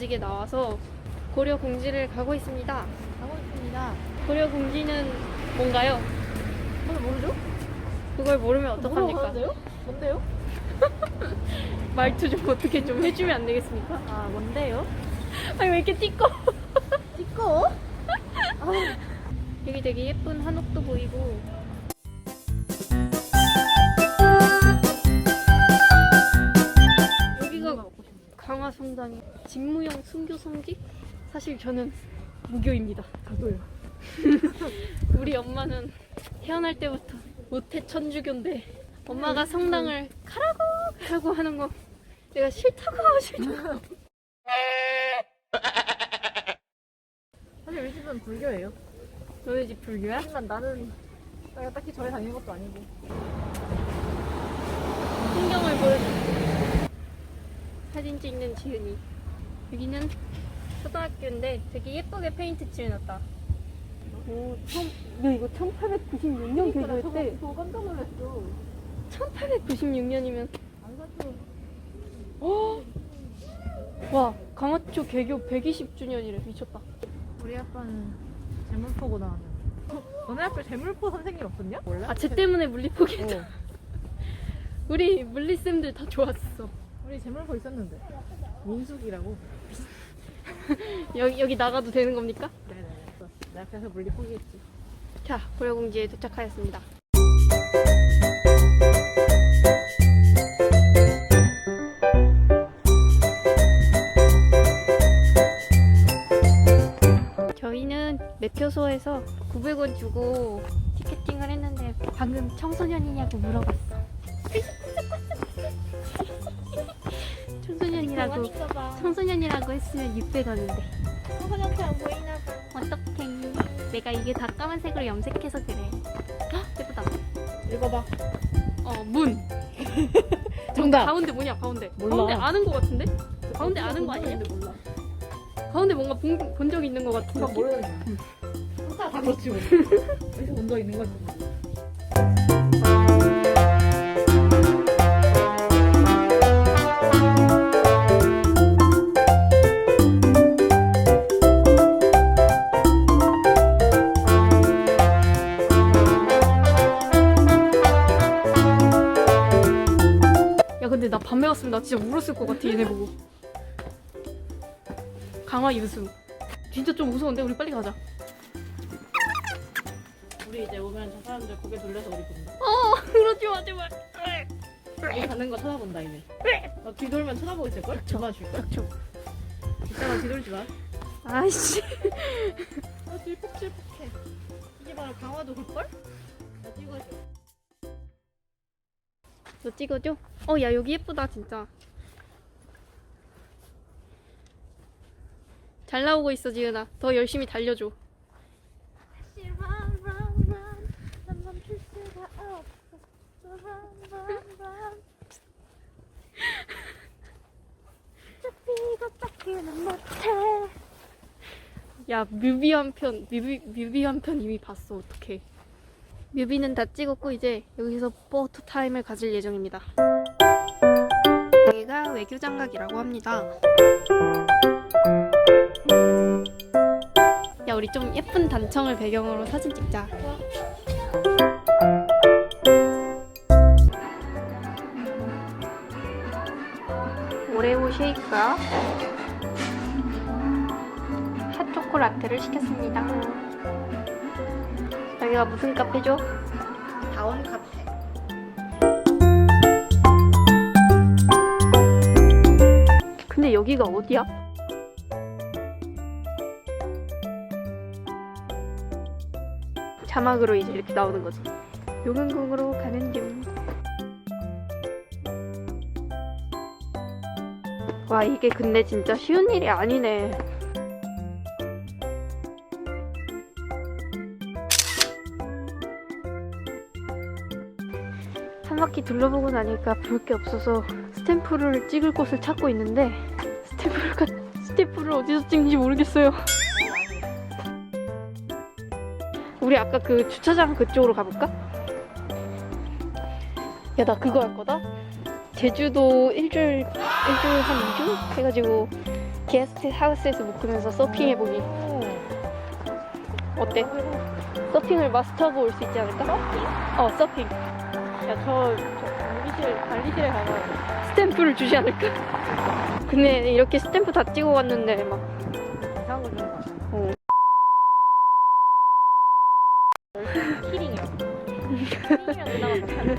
방직에 나와서 고려 공지를 가고 있습니다. 가고 있습니다. 고려 공지는 뭔가요? 오늘 모르죠? 그걸 모르면 어떡합니까? 물어봐도요? 뭔데요? 말투 좀 어떻게 좀 해주면 안 되겠습니까? 아 뭔데요? 아니 왜 이렇게 띠꺼? 띠꺼? 여기 되게 예쁜 한옥도 보이고 강화성당의 진무형 순교 성지? 사실 저는 무교입니다. 저도요. 우리 엄마는 태어날 때부터 모태 천주교인데 엄마가 성당을 가라고 가라고 하는 거 내가 싫다고 싫다고 사실 우리 집은 불교예요. 너네 집 불교야? 하지만 나는 내가 딱히 절에 다니는 것도 아니고. 풍경을 보여줘 사진 찍는 지은이 여기는 초등학교인데 되게 예쁘게 페인트 칠해놨다 오, 천, 야 이거 1896년 개교했대 저 깜짝 놀랐어. 1896년이면 안 사죠. 어? 와 강화초 개교 120주년이래 미쳤다 우리 아빠는 재물포고 나왔는데. 너네 학교 재물포 선생님 없었냐? 몰라? 아쟤 때문에 물리 포기했다 어. 우리 물리쌤들 다 좋았어 우리 재물포 있었는데. 민숙이라고. 여기, 여기 나가도 되는 겁니까? 네네. 내 앞에서 물리 포기했지. 자 고려공지에 도착하였습니다 저희는 매표소에서 900원 주고 티켓팅을 했는데 방금 청소년이냐고 물어봤어 청소년이라고 청소년이라고 했으면 600원인데 청소년한테 안 보이나 봐. 어떡해 내가 이게 다 까만색으로 염색해서 그래 헉, 예쁘다 읽어봐. 어문 정답. 가운데 뭐냐 가운데 몰라. 가운데 아는 거 같은데? 가운데 아는 거 아니야? 몰라. 가운데 뭔가 본, 본 적이 있는 거 같은 다 느낌? 모르는 거야. 다 그렇지 뭐. 여기서 본적 있는 거지. 진짜 울었을 것 같아 얘네 보고 강화 유수 진짜 좀 무서운데 우리 빨리 가자 우리 이제 오면 저 사람들 고개 돌려서 우리 본다. 어 그러지 마 제발 우리 가는 거 쳐다본다 이제. 너 뒤돌면 쳐다보고 있을 걸? 전화 줄까? 닥쳐 이따가 뒤돌지 마. 아이씨 너 질퍽질퍽해. 이게 바로 강화도 그걸? 나 찍어줘. 너 찍어줘? 어 야 여기 예쁘다 진짜 잘 나오고 있어 지은아 더 열심히 달려줘. 야 뮤비 한 편 뮤비 뮤비 한 편 이미 봤어 어떡해 뮤비는 다 찍었고 이제 여기서 포토 타임을 가질 예정입니다. 여기가 외교 장각이라고 합니다. 야 우리 좀 예쁜 단청을 배경으로 사진 찍자. 오레오 쉐이크와 핫초코라떼를 시켰습니다. 여기가 무슨 카페죠? 다원 카페. 근데 여기가 어디야? 자막으로 이제 이렇게 나오는 거지. 용흥궁으로 가는 중. 와 이게 근데 진짜 쉬운 일이 아니네. 바퀴 둘러보고 나니까 볼 게 없어서 스탬프를 찍을 곳을 찾고 있는데 스탬프를, 가, 스탬프를 어디서 찍는지 모르겠어요. 우리 아까 그 주차장 그쪽으로 가볼까? 야 나 그거 할 거다. 제주도 일주일 일주일 한 2주 해가지고 게스트 하우스에서 묵으면서 서핑 해보기. 어때? 서핑을 마스터하고 올 수 있지 않을까? 서핑? 어 서핑. 야저 관리실 관리실에 가서 스탬프를 주지 않을까? 근데 이렇게 스탬프 다 찍어 왔는데 막 이상한 거 주는 거 같아. 어. 키링이요. 키링이면 그나마 괜찮아.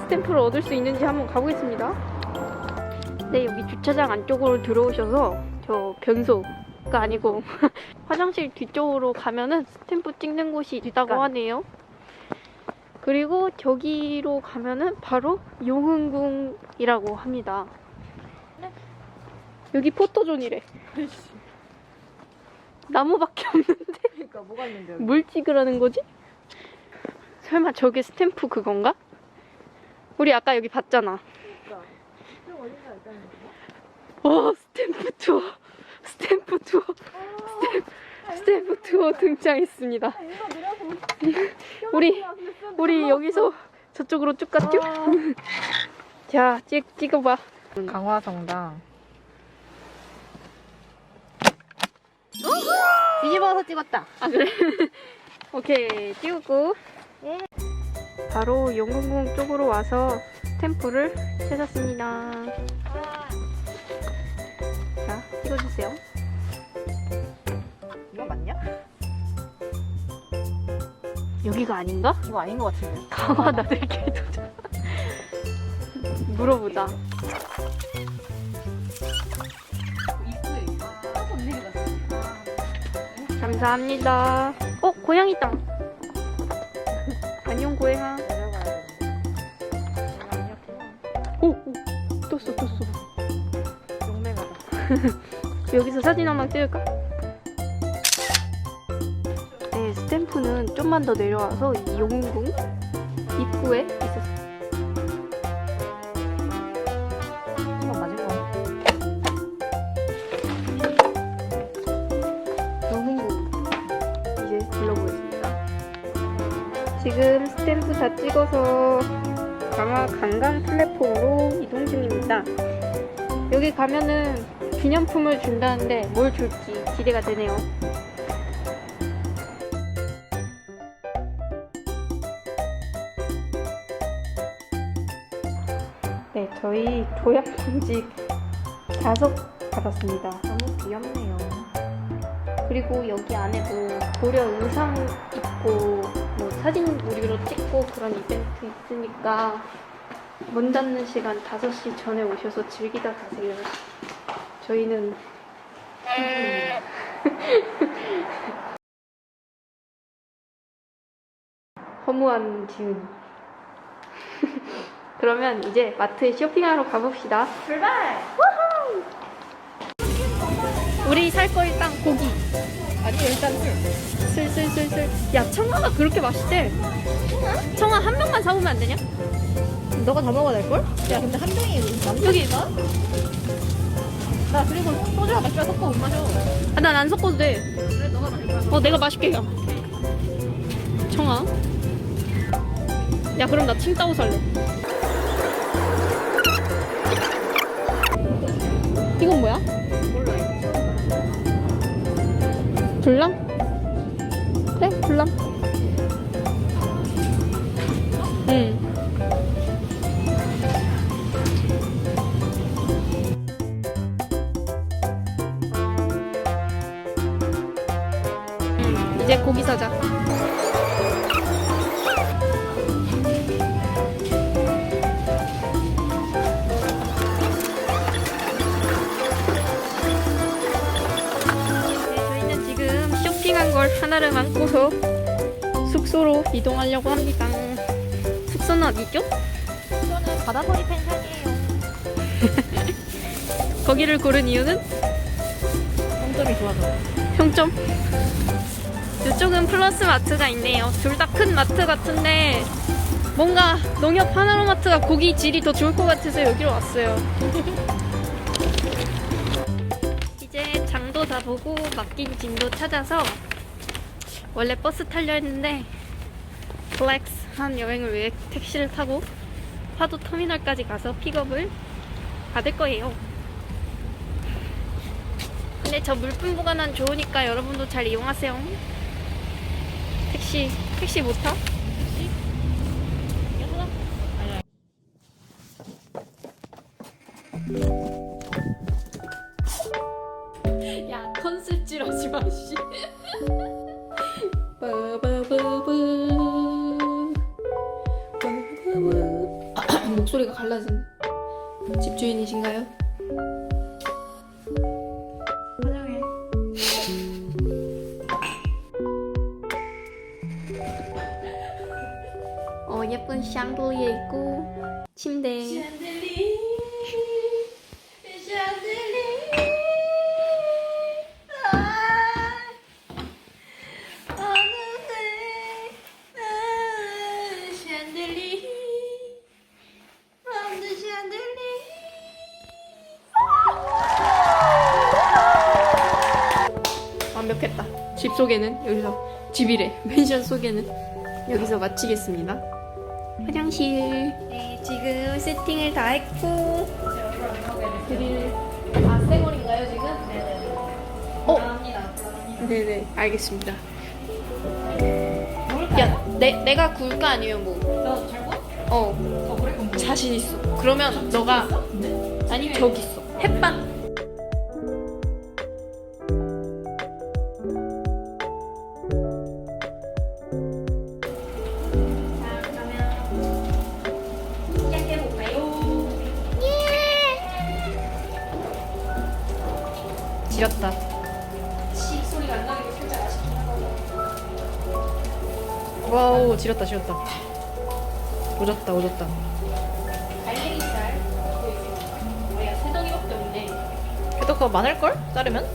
스탬프를 얻을 수 있는지 한번 가보겠습니다. 네 여기 주차장 안쪽으로 들어오셔서 저 변소가 아니고 화장실 뒤쪽으로 가면은 스탬프 찍는 곳이 있다고 그러니까 하네요. 그리고 저기로 가면은 바로 용흥궁이라고 합니다. 여기 포토존이래. 나무밖에 없는데? 그러니까 뭐가 있는데? 뭘 찍으라는 거지? 설마 저게 스탬프 그건가? 우리 아까 여기 봤잖아. 그러니까. 와 어, 스탬프 투어, 스탬프 투어, 스탬프. 스텝프 투어 등장했습니다. 우리 우리 여기서 저쪽으로 쭉 갔죠? 자, 찍 찍어봐. 강화성당. 뒤집어서 찍었다. 아 그래? 오케이 찍었고. 바로 용궁궁 쪽으로 와서 스탬프를 찾았습니다. 자, 찍어주세요. 여기가 아닌가? 이거 아닌 것 같은데. 강화나들길 도전. 물어보자. 감사합니다. 어, 고양이 땅. 안녕, 고양아. 오, 오, 떴어, 떴어. 용맹하다. 여기서 사진 한번 찍을까? 스탬프는 좀만 더 내려와서 이 용궁 입구에 있었어요. 한번 맞을까? 용궁 이제 불러보겠습니다. 지금 스탬프 다 찍어서 강화 관광 플랫폼으로 이동 중입니다. 여기 가면은 기념품을 준다는데 뭘 줄지 기대가 되네요. 저희 도약 공직 다섯 받았습니다. 너무 귀엽네요. 그리고 여기 안에도 뭐 고려 의상 입고 뭐 사진 무료로 찍고 그런 이벤트 있으니까 문 닫는 시간 5시 전에 오셔서 즐기다 가세요. 저희는 허무한 지은 그러면 이제 마트에 쇼핑하러 가봅시다. 출발! 우후! 우리 살 거 일단 고기. 아니 일단 술. 술술술술. 야 청아가 그렇게 맛있대. 청아 한 병만 사오면 안 되냐? 너가 다 먹어야 될 걸? 야 근데 한 병이 여기 있나? 나 그리고 소주와 맥주와 섞어 못 마셔. 아, 난안 섞어도 돼. 그래 너가 마셔. 어 내가 마실게 야. 청아. 야 그럼 나 칭따오 살래. 하나를 안고서 숙소로 이동하려고 합니다. 숙소는 어디죠? 숙소는 바다거리 펜션이에요. 거기를 고른 이유는? 평점이 좋아서. 평점? 이쪽은 플러스 마트가 있네요. 둘 다 큰 마트 같은데 뭔가 농협 파나로마트가 고기 질이 더 좋을 것 같아서 여기로 왔어요. 이제 장도 다 보고 맡긴 짐도 찾아서 원래 버스 타려 했는데 플렉스한 여행을 위해 택시를 타고 파도 터미널까지 가서 픽업을 받을 거예요. 근데 저 물품 보관함 좋으니까 여러분도 잘 이용하세요. 택시, 택시 못 타? 야, 컨셉질 하지 마, 씨. 갈라진 집주인이신가요? 화장해. 어 예쁜 샹들리에 있고 침대 샹들리 집 소개는 여기서 집이래. 펜션 소개는 여기서 마치겠습니다. 화장실. 네, 지금 세팅을 다 했고 드릴 아 생얼인가요 지금? 네네. 어? 네네 알겠습니다. 야, 내 내가 굴까 아니면 뭐? 너잘 봐? 어 어 그래 그럼 자신 있어. 그러면 너가 아니 저기 있어. 햇반. 와우 지렸다 지렸다 오졌다 오졌다 갈매기살. 우리가 세 덩이밖에 없네. 그래도 그거 많을걸? 자르면?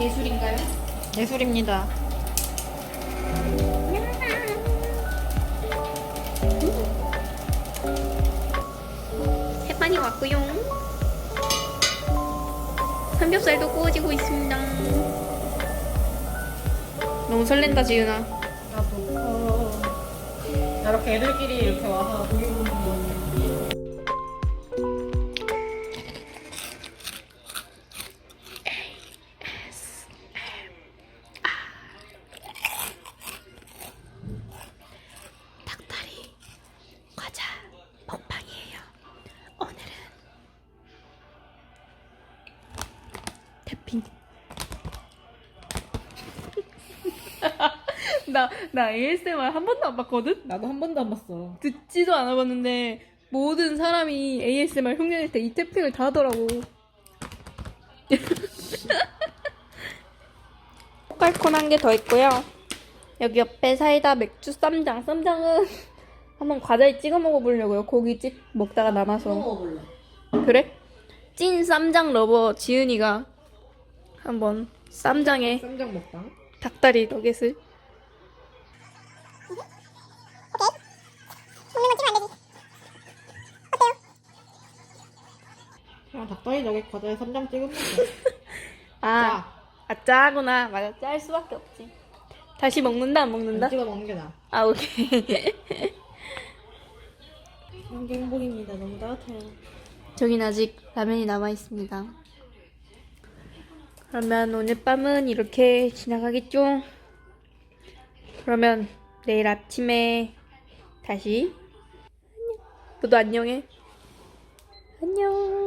예술인가요? 예술입니다 햇반이 왔고요. 삼겹살도 구워지고 있습니다. 너무 설렌다 지은아. 나도 이렇게 애들끼리 이렇게 와서 고기 먹는 거 닭다리 과자 먹방이에요. 오늘은 태핑. 나, 나 ASMR 한 번도 안 봤거든? 나도 한 번도 안 봤어 듣지도 않아 봤는데 모든 사람이 ASMR 흉내낼 때이 태핑을 다 하더라고. 깔콘한 게더 있고요. 여기 옆에 사이다 맥주 쌈장. 쌈장은 한번 과자에 찍어 먹어보려고요. 고깃집 먹다가 남아서. 먹어볼래 그래? 찐 쌈장 러버 지은이가 한번 쌈장에 쌈장 먹방 닭다리 너겟을 닭다리 너겟 과자에 쌈장 찍으면 돼 아, 아 짜구나. 맞아, 짤 수밖에 없지. 다시 먹는다, 안 먹는다? 찍어 먹는 게 나아 아, 오케이. 이런 게 행복입니다 너무 따뜻해요 저긴 아직 라면이 남아 있습니다. 그러면 오늘 밤은 이렇게 지나가겠죠? 그러면 내일 아침에 다시 안녕. 너도 안녕해. 안녕.